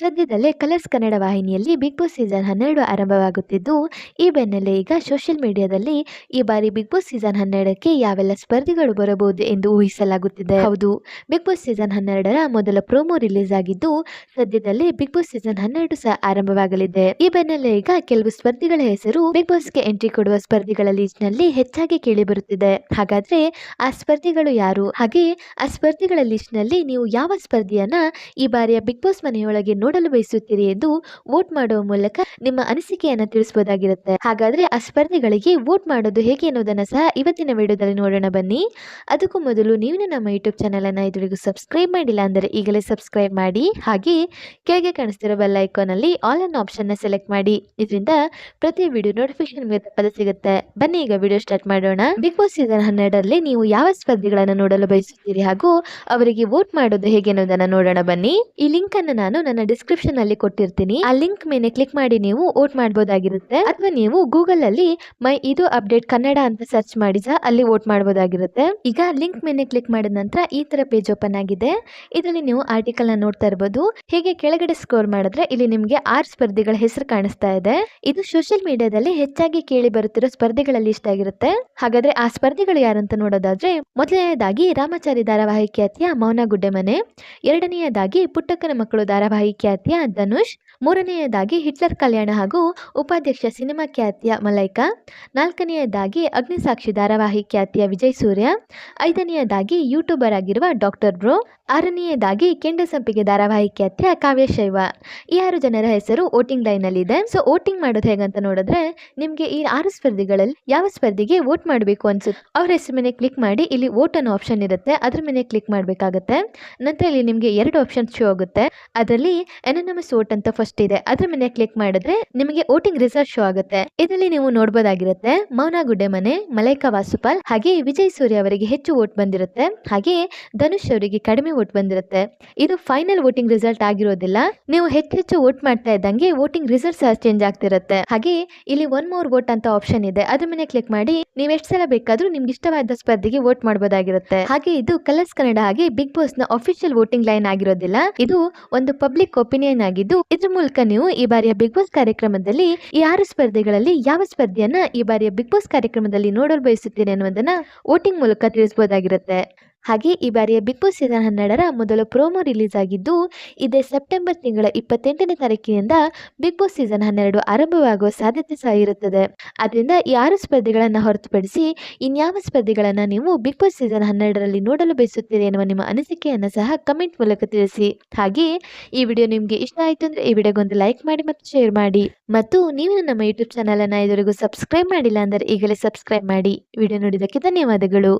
ಸದ್ಯದಲ್ಲೇ ಕಲರ್ಸ್ ಕನ್ನಡ ವಾಹಿನಿಯಲ್ಲಿ big Boss season ಹನ್ನೆರಡು ಆರಂಭವಾಗುತ್ತಿದ್ದು, ಈ ಬೆನ್ನಲ್ಲೇ ಈಗ ಸೋಷಿಯಲ್ ಮೀಡಿಯಾದಲ್ಲಿ ಈ ಬಾರಿ ಬಿಗ್ ಬಾಸ್ ಸೀಸನ್ ಹನ್ನೆರಡಕ್ಕೆ ಯಾವೆಲ್ಲ ಸ್ಪರ್ಧಿಗಳು ಬರಬಹುದು ಎಂದು ಊಹಿಸಲಾಗುತ್ತಿದೆ. ಹೌದು, ಬಿಗ್ ಬಾಸ್ ಸೀಸನ್ ಹನ್ನೆರಡರ ಮೊದಲ ಪ್ರೋಮೋ ರಿಲೀಸ್ ಆಗಿದ್ದು, ಸದ್ಯದಲ್ಲೇ ಬಿಗ್ ಬಾಸ್ ಸೀಸನ್ ಹನ್ನೆರಡು ಸಹ ಆರಂಭವಾಗಲಿದೆ. ಈ ಬೆನ್ನಲ್ಲೇ ಈಗ ಕೆಲವು ಸ್ಪರ್ಧಿಗಳ ಹೆಸರು ಬಿಗ್ ಬಾಸ್ಗೆ ಎಂಟ್ರಿ ಕೊಡುವ ಸ್ಪರ್ಧಿಗಳ ಲೀಸ್ಟ್ನಲ್ಲಿ ಹೆಚ್ಚಾಗಿ ಕೇಳಿ ಬರುತ್ತಿದೆ ಹಾಗಾದ್ರೆ ಆ ಸ್ಪರ್ಧಿಗಳು ಯಾರು? ಹಾಗೆ ಆ ಸ್ಪರ್ಧಿಗಳ ಲಿಸ್ಟ್ನಲ್ಲಿ ನೀವು ಯಾವ ಸ್ಪರ್ಧಿಯನ್ನ ಈ ಬಾರಿಯ ಬಿಗ್ ಬಾಸ್ ಮನೆಯೊಳಗೆ ನೋಡಲು ಬಯಸುತ್ತೀರಿ ಎಂದು ವೋಟ್ ಮಾಡುವ ಮೂಲಕ ನಿಮ್ಮ ಅನಿಸಿಕೆಯನ್ನು ತಿಳಿಸಬಹುದಾಗಿರುತ್ತೆ. ಹಾಗಾದ್ರೆ ಆ ಸ್ಪರ್ಧೆಗಳಿಗೆ ವೋಟ್ ಮಾಡೋದು ಹೇಗೆ ಅನ್ನೋದನ್ನ ಸಹ ಇವತ್ತಿನ ವಿಡಿಯೋದಲ್ಲಿ ನೋಡೋಣ ಬನ್ನಿ. ಅದಕ್ಕೂ ಮೊದಲು ನೀವು ನಮ್ಮ ಯೂಟ್ಯೂಬ್ ಚಾನಲ್ ಅನ್ನ ಇದುವರೆಗೂ ಸಬ್ಸ್ಕ್ರೈಬ್ ಮಾಡಿಲ್ಲ ಅಂದರೆ ಈಗಲೇ ಸಬ್ಸ್ಕ್ರೈಬ್ ಮಾಡಿ. ಹಾಗೆ ಕೆಳಗೆ ಕಾಣಿಸ್ತಿರೋ ಬೆಲ್ ಐಕಾನ್ ಅಲ್ಲಿ ಆಲ್ ಅನ್ ಆಪ್ಷನ್ನ ಸೆಲೆಕ್ಟ್ ಮಾಡಿ. ಇದರಿಂದ ಪ್ರತಿ ವಿಡಿಯೋ ನೋಟಿಫಿಕೇಶನ್ ನಿಮಗೆ ಸಿಗುತ್ತೆ. ಬನ್ನಿ ಈಗ ವಿಡಿಯೋ ಸ್ಟಾರ್ಟ್ ಮಾಡೋಣ. ಬಿಗ್ ಬಾಸ್ ಸೀಸನ್ ಹನ್ನೆರಡರಲ್ಲಿ ನೀವು ಯಾವ ಸ್ಪರ್ಧಿಗಳನ್ನ ನೋಡಲು ಬಯಸುತ್ತೀರಿ ಹಾಗೂ ಅವರಿಗೆ ವೋಟ್ ಮಾಡೋದು ಹೇಗೆ ಅನ್ನೋದನ್ನ ನೋಡೋಣ ಬನ್ನಿ. ಈ ಲಿಂಕ್ ಅನ್ನು ನಾನು ನನ್ನ ಡಿಸ್ಕ್ರಿಪ್ಷನ್ ಅಲ್ಲಿ ಕೊಟ್ಟಿರ್ತೀನಿ. ಆ ಲಿಂಕ್ ಮೇಲೆ ಕ್ಲಿಕ್ ಮಾಡಿ ನೀವು ವೋಟ್ ಮಾಡಬಹುದಾಗಿರುತ್ತೆ ಅಥವಾ ನೀವು ಗೂಗಲ್ ಅಲ್ಲಿ ಮೈ ಇದು ಅಪ್ಡೇಟ್ ಕನ್ನಡ ಅಂತ ಸರ್ಚ್ ಮಾಡಿ ಅಲ್ಲಿ ವೋಟ್ ಮಾಡಬಹುದಾಗಿರುತ್ತೆ ಈಗ ಲಿಂಕ್ ಮೇಲೆ ಕ್ಲಿಕ್ ಮಾಡಿದ ನಂತರ ಈ ತರ ಪೇಜ್ ಓಪನ್ ಆಗಿದೆ. ಇದರಲ್ಲಿ ನೀವು ಆರ್ಟಿಕಲ್ನ ನೋಡ್ತಾ ಇರಬಹುದು ಹೇಗೆ ಕೆಳಗಡೆ ಸ್ಕೋರ್ ಮಾಡಿದ್ರೆ ಇಲ್ಲಿ ನಿಮಗೆ ಆರು ಸ್ಪರ್ಧಿಗಳ ಹೆಸರು ಕಾಣಿಸ್ತಾ ಇದೆ. ಇದು ಸೋಷಿಯಲ್ ಮೀಡಿಯಾದಲ್ಲಿ ಹೆಚ್ಚಾಗಿ ಕೇಳಿ ಬರುತ್ತಿರೋ ಸ್ಪರ್ಧೆಗಳಲ್ಲಿ ಲಿಸ್ಟ್ ಆಗಿರುತ್ತೆ. ಹಾಗಾದ್ರೆ ಆ ಸ್ಪರ್ಧಿಗಳು ಯಾರು ಅಂತ ನೋಡೋದಾದ್ರೆ ಮೊದಲನೆಯದಾಗಿ ರಾಮಚಾರಿ ಧಾರಾವಾಹಿ ಖ್ಯಾತಿಯ ಮೌನ ಗುಡ್ಡೆಮನೆ ಎರಡನೆಯದಾಗಿ ಪುಟ್ಟಕ್ಕನ ಮಕ್ಕಳು ಧಾರಾವಾಹಿ ಖ್ಯಾತಿಯ ಧನುಷ್, ಮೂರನೆಯದಾಗಿ ಹಿಟ್ಲರ್ ಕಲ್ಯಾಣ ಹಾಗೂ ಉಪಾಧ್ಯಕ್ಷ ಸಿನಿಮಾ ಖ್ಯಾತಿಯ ಮಲೈಕಾ, ನಾಲ್ಕನೆಯದಾಗಿ ಅಗ್ನಿಸಾಕ್ಷಿ ಧಾರಾವಾಹಿ ಖ್ಯಾತಿಯ ವಿಜಯ್ ಸೂರ್ಯ, ಐದನೆಯದಾಗಿ ಯೂಟ್ಯೂಬರ್ ಆಗಿರುವ ಡಾಕ್ಟರ್ ಬ್ರೋ ಆರನೆಯದಾಗಿ ಕೆಂಡ ಸಂಪಿಗೆ ಧಾರಾವಾಹಿ ಖ್ಯಾತಿಯ ಕಾವ್ಯ ಶೈವ. ಈ ಆರು ಜನರ ಹೆಸರು ವೋಟಿಂಗ್ ಇದೆ ಸೊ, ವೋಟಿಂಗ್ ಮಾಡೋದು ಹೇಗಂತ ನೋಡಿದ್ರೆ ನಿಮಗೆ ಈ ಆರು ಸ್ಪರ್ಧಿಗಳಲ್ಲಿ ಯಾವ ಸ್ಪರ್ಧಿಗೆ ವೋಟ್ ಮಾಡಬೇಕು ಅನ್ಸುತ್ತೆ? ಅವ್ರ ಹೆಸರು ಮೇಲೆ ಕ್ಲಿಕ್ ಮಾಡಿ, ಇಲ್ಲಿ ವೋಟ್ ಅನ್ನೋ ಆಪ್ಷನ್ ಇರುತ್ತೆ. ಅದ್ರ ಮೇಲೆ ಕ್ಲಿಕ್ ಮಾಡಬೇಕಾಗುತ್ತೆ. ನಂತರ ಇಲ್ಲಿ ನಿಮಗೆ ಎರಡು ಆಪ್ಷನ್ ಶೋ ಆಗುತ್ತೆ. ಅದರಲ್ಲಿ ಎನನಮಸ್ ವೋಟ್ ಅಂತ ಫಸ್ಟ್ ಇದೆ. ಅದ್ರ ಮೇಲೆ ಕ್ಲಿಕ್ ಮಾಡಿದ್ರೆ ನಿಮಗೆ ವೋಟಿಂಗ್ ರಿಸಲ್ಟ್ ಶೋ ಆಗುತ್ತೆ. ಇದರಲ್ಲಿ ನೀವು ನೋಡಬಹುದಾಗಿರುತ್ತೆ ಮೌನ ಗುಡ್ಡೆಮನೆ ಮಲೈಕಾ ವಾಸುಪಾಲ್, ಹಾಗೆ ವಿಜಯ್ ಸೂರ್ಯ ಅವರಿಗೆ ಹೆಚ್ಚು ವೋಟ್ ಬಂದಿರುತ್ತೆ. ಹಾಗೆ ಧನುಷ್ ಅವರಿಗೆ ಕಡಿಮೆ ವೋಟ್ ಬಂದಿರುತ್ತೆ. ಇದು ಫೈನಲ್ ವೋಟಿಂಗ್ ರಿಸಲ್ಟ್ ಆಗಿರೋದಿಲ್ಲ. ನೀವು ಹೆಚ್ಚೆಚ್ಚು ವೋಟ್ ಮಾಡ್ತಾ ಇದ್ದಂಗೆ ವೋಟಿಂಗ್ ರಿಸಲ್ಟ್ ಸಹ ಚೇಂಜ್ ಆಗ್ತಿರುತ್ತೆ. ಹಾಗೆ ಇಲ್ಲಿ ಒನ್ ಮೋರ್ ವೋಟ್ ಅಂತ ಆಪ್ಷನ್ ಇದೆ. ಅದ್ರ ಮೇಲೆ ಕ್ಲಿಕ್ ಮಾಡಿ ನೀವು ಎಷ್ಟು ಸಲ ಬೇಕಾದ್ರೂ ನಿಮ್ಗೆ ಇಷ್ಟವಾದ ಸ್ಪರ್ಧೆಗೆ ವೋಟ್ ಮಾಡಬಹುದಾಗಿರುತ್ತೆ ಹಾಗೆ ಇದು ಕಲರ್ಸ್ ಕನ್ನಡ ಹಾಗೆ ಬಿಗ್ ಬಾಸ್ನ ಅಫಿಷಿಯಲ್ ವೋಟಿಂಗ್ ಲೈನ್ ಆಗಿರೋದಿಲ್ಲ. ಇದು ಒಂದು ಪಬ್ಲಿಕ್ ಒಪಿನಿಯನ್ ಆಗಿದ್ದು, ಇದ್ರ ಮೂಲಕ ನೀವು ಈ ಬಾರಿಯ ಬಿಗ್ ಬಾಸ್ ಕಾರ್ಯಕ್ರಮದಲ್ಲಿ ಈ ಆರು ಸ್ಪರ್ಧೆಗಳಲ್ಲಿ ಯಾವ ಸ್ಪರ್ಧೆಯನ್ನ ಈ ಬಾರಿಯ ಬಿಗ್ ಬಾಸ್ ಕಾರ್ಯಕ್ರಮದಲ್ಲಿ ನೋಡಲು ಬಯಸುತ್ತೀರಿ ಅನ್ನೋದನ್ನ ವೋಟಿಂಗ್ ಮೂಲಕ ತಿಳಿಸಬಹುದಾಗಿರುತ್ತೆ ಹಾಗೆ ಈ ಬಾರಿಯ ಬಿಗ್ ಬಾಸ್ ಸೀಸನ್ ಹನ್ನೆರಡರ ಮೊದಲ ಪ್ರೋಮೋ ರಿಲೀಸ್ ಆಗಿದ್ದು ಇದೇ ಸೆಪ್ಟೆಂಬರ್ ತಿಂಗಳ ಇಪ್ಪತ್ತೆಂಟನೇ ತಾರೀಕಿನಿಂದ ಬಿಗ್ ಬಾಸ್ ಸೀಸನ್ ಹನ್ನೆರಡು ಆರಂಭವಾಗುವ ಸಾಧ್ಯತೆ ಸಹ ಇರುತ್ತದೆ. ಆದ್ದರಿಂದ ಈ ಆರು ಸ್ಪರ್ಧೆಗಳನ್ನು ಹೊರತುಪಡಿಸಿ ಇನ್ಯಾವ ಸ್ಪರ್ಧೆಗಳನ್ನು ನೀವು ಬಿಗ್ ಬಾಸ್ ಸೀಸನ್ ಹನ್ನೆರಡರಲ್ಲಿ ನೋಡಲು ಬಯಸುತ್ತೀರಿ ಎನ್ನುವ ನಿಮ್ಮ ಅನಿಸಿಕೆಯನ್ನು ಸಹ ಕಮೆಂಟ್ ಮೂಲಕ ತಿಳಿಸಿ. ಹಾಗೆ ಈ ವಿಡಿಯೋ ನಿಮಗೆ ಇಷ್ಟ ಆಯಿತು ಅಂದರೆ ಈ ವಿಡಿಯೋಗೊಂದು ಲೈಕ್ ಮಾಡಿ ಮತ್ತು ಶೇರ್ ಮಾಡಿ. ಮತ್ತು ನೀವು ನಮ್ಮ ಯೂಟ್ಯೂಬ್ ಚಾನಲನ್ನು ಇದುವರೆಗೂ ಸಬ್ಸ್ಕ್ರೈಬ್ ಮಾಡಿಲ್ಲ ಅಂದರೆ ಈಗಲೇ ಸಬ್ಸ್ಕ್ರೈಬ್ ಮಾಡಿ. ವಿಡಿಯೋ ನೋಡಿದ್ದಕ್ಕೆ ಧನ್ಯವಾದಗಳು.